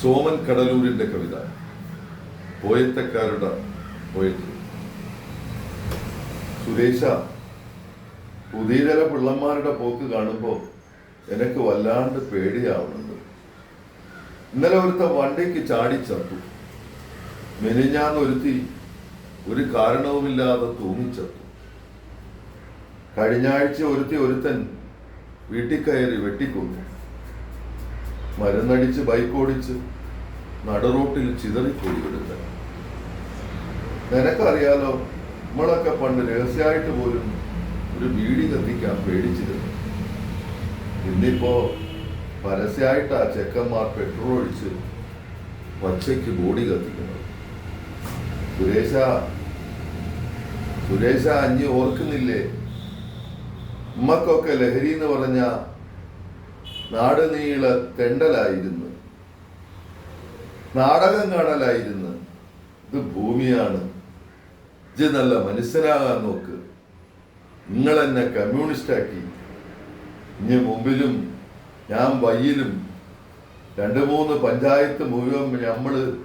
സോമൻ കടലൂരിന്റെ കവിത. പോയത്തക്കാരുടെ poetry Suresh പുതിയ ചില പിള്ളന്മാരുടെ പോക്ക് കാണുമ്പോൾ എനിക്ക് വല്ലാണ്ട് പേടിയാവുന്നുണ്ട്. ഇന്നലെ ഒരുത്ത വണ്ടിക്ക് ചാടി ചത്തു. മെനിഞ്ഞാന്ന് ഒരുത്തി ഒരു കാരണവുമില്ലാതെ തൂങ്ങിച്ചത്തു. കഴിഞ്ഞ ആഴ്ച ഒരുത്തി ഒരുത്തൻ വീട്ടിൽ കയറി വെട്ടിക്കൊന്നു. മരുന്നടിച്ച് ബൈക്ക് ഓടിച്ച് നടുറോട്ടിൽ ചിതറിക്കൂടി വിടുന്നത് നിനക്കറിയാലോ നമ്മളൊക്കെ പണ്ട് രഹസ്യമായിട്ട് പോലും ഒരു വീടി കത്തിക്കാൻ പേടിച്ചിരുന്നു. ഇന്നിപ്പോ പരസ്യമായിട്ട് ആ ചെക്കന്മാർ പെട്രോൾ ഒഴിച്ച് പച്ചയ്ക്ക് ബോഡി കത്തിക്കുന്നത്. സുരേഷ സുരേഷ അഞ്ഞ് ഓർക്കുന്നില്ലേ? നമ്മക്കൊക്കെ ലഹരി എന്ന് പറഞ്ഞ നാട് നീള തെണ്ടലായിരുന്നു. നാടകം കാണലായിരുന്നു. ഇത് ഭൂമിയാണ്. ഇത് നല്ല മനുഷ്യനാകാൻ നോക്ക്. നിങ്ങൾ എന്നെ കമ്മ്യൂണിസ്റ്റാക്കി. ഇനി മുമ്പിലും ഞാൻ വയ്യിലും രണ്ട് മൂന്ന് പഞ്ചായത്ത് മുഴുവൻ നമ്മൾ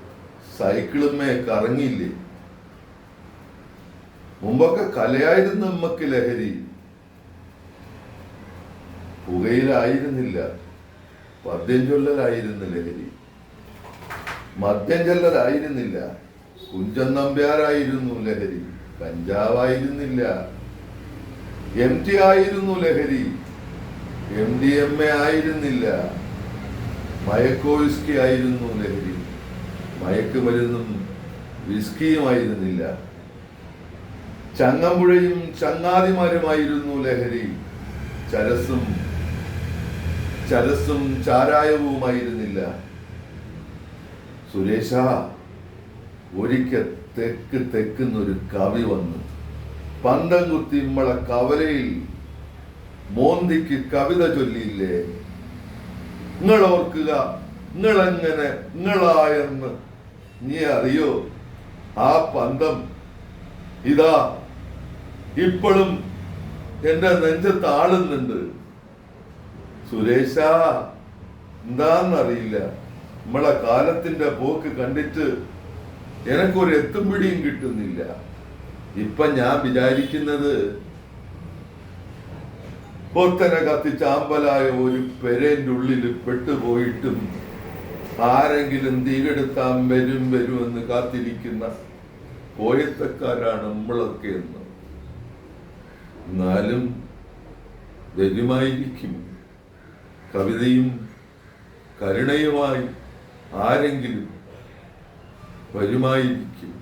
സൈക്കിളുമേ കറങ്ങിയില്ലേ? മുമ്പൊക്കെ കലയായിരുന്നു നമ്മക്ക് ലഹരി. പുകയിലായിരുന്നില്ല. മദ്യം ചൊല്ലലായിരുന്നു ലഹരി മദ്യം ചൊല്ലലായിരുന്നില്ല. കുഞ്ചൻ നമ്പ്യാരായിരുന്നു ലഹരി കഞ്ചാവായിരുന്നില്ല. എം ടി ആയിരുന്നു ലഹരി എം ഡി എം എ ആയിരുന്നില്ല. മയക്കോവിസ്കി ആയിരുന്നു ലഹരി മയക്ക് മരുന്നും വിസ്കിയുമായിരുന്നില്ല ചങ്ങമ്പുഴയും ചങ്ങാതിമാരുമായിരുന്നു ലഹരി ചരസും ചരസും ചാരായവുമായിരുന്നില്ല. സുരേഷ ഒരിക്കൽ തെക്ക് തെക്കുന്നൊരു കവി വന്നു. പന്തം കുത്തി നമ്മളെ കവലയിൽ മോന്തിക്ക് കവിത ചൊല്ലിയില്ലേ? നിങ്ങൾ ഓർക്കുക നിങ്ങളെങ്ങനെ നിങ്ങളായെന്ന്. നീ അറിയോ? ആ പന്തം ഇതാ ഇപ്പോഴും എന്റെ നെഞ്ചത്ത് ആളുന്നുണ്ട് സുരേഷ എന്താന്നറിയില്ല. നമ്മളെ കാലത്തിന്റെ പോക്ക് കണ്ടിട്ട് എനക്കൊരു എത്തും പിടിയും കിട്ടുന്നില്ല. ഇപ്പൊ ഞാൻ വിചാരിക്കുന്നത് പൊത്തനെ കത്തിച്ചാമ്പലായ ഒരു പെരേന്റെ ഉള്ളിൽ പെട്ടുപോയിട്ടും ആരെങ്കിലും തീകെടുത്താൻ വരും വരും എന്ന് കാത്തിരിക്കുന്ന കോയത്തക്കാരാണ് നമ്മളൊക്കെ എന്ന്. എന്നാലും വരുമായിരിക്കും കവിതയും കരുണയുമായി ആരെങ്കിലും വരുമായിരിക്കും.